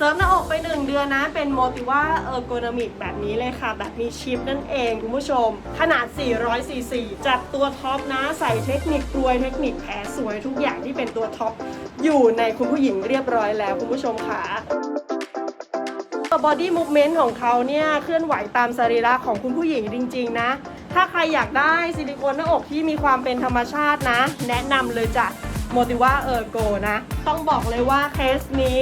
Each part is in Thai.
เสริมหน้าอกไป 1 เดือนนะ เป็นโมติว่าเออร์โกนมิกแบบนี้เลยค่ะ แบบมีชิปนั่นเองคุณผู้ชม ขนาด 400 ซีซีจัดตัวท็อปนะ ใส่เทคนิคกลวยเทคนิคแผลสวยทุกอย่างที่เป็นตัวท็อป อยู่ในคุณผู้หญิงเรียบร้อยแล้วคุณผู้ชมค่ะบอดี้มูฟเมนต์ของเขาเนี่ยเคลื่อนไหวตามสรีระของคุณผู้หญิงจริง ๆ นะ ถ้าใครอยากได้ซิลิโคนหน้าอกที่มีความเป็นธรรมชาตินะ แนะนำเลยจ้ะโมติว่าเออร์โกนะ ต้องบอกเลยว่าเคสนี้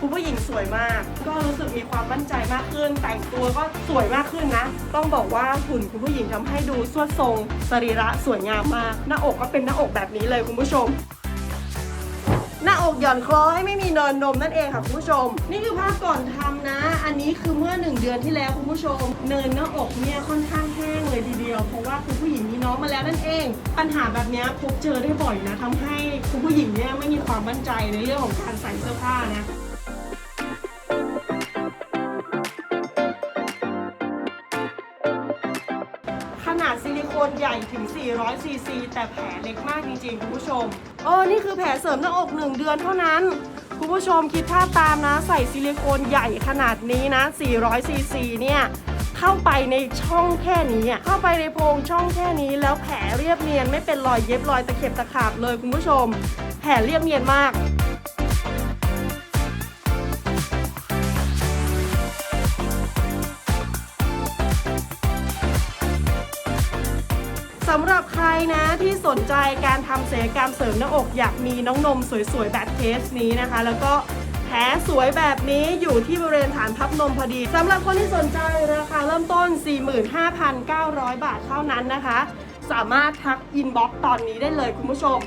คุณผู้หญิงสวยมาก ก็รู้สึกมีความมั่นใจมากขึ้น แต่งตัวก็สวยมากขึ้นนะ ต้องบอกว่าหุ่นคุณผู้หญิงทำให้ดูสวดทรงสรีระสวยงามมาก หน้าอกก็เป็นหน้าอกแบบนี้เลยคุณผู้ชม หน้าอกหย่อนคล้อยไม่มีเนินนมนั่นเองค่ะคุณผู้ชม นี่คือภาพก่อนทำนะ อันนี้คือเมื่อหนึ่งเดือนที่แล้วคุณผู้ชม เนินหน้าอกเนี่ยค่อนข้างแห้งเลยทีเดียว เพราะว่าคุณผู้หญิงมีน้องมาแล้วนั่นเอง ปัญหาแบบนี้พบเจอได้บ่อยนะทำให้คุณผู้หญิงเนี่ยไม่มีความมั่นใจในเรื่องของการใส่เสื้อผ้านะ นาดซิลิโคนใหญ่ถึง 400 ซีซี แต่แผลเล็กมากจริงๆ คุณผู้ชมโอ้นี่คือแผลเสริมหน้าอก 1 เดือนเท่านั้น คุณผู้ชมคิดภาพตามนะ ใส่ซิลิโคนใหญ่ขนาดนี้นะ 400 ซีซีเนี่ยเข้าไปในช่องแค่นี้ เข้าไปในโพรงช่องแค่นี้ แล้วแผลเรียบเนียนไม่เป็นรอยเย็บรอยตะเข็บตะขาบเลยคุณผู้ชม แผลเรียบเนียนมาก สำหรับใครนะที่สนใจการทำศัลยกรรมเสริมหน้าอกอยากมีน้องนมสวยๆ แบบเคสนี้นะคะ แล้วก็แผลสวยแบบนี้อยู่ที่บริเวณฐานพับนมพอดีสำหรับคนที่สนใจราคาเริ่มต้น 45,900 บาทเท่านั้นนะคะ สามารถทักอินบ็อกซ์ตอนนี้ได้เลยคุณผู้ชม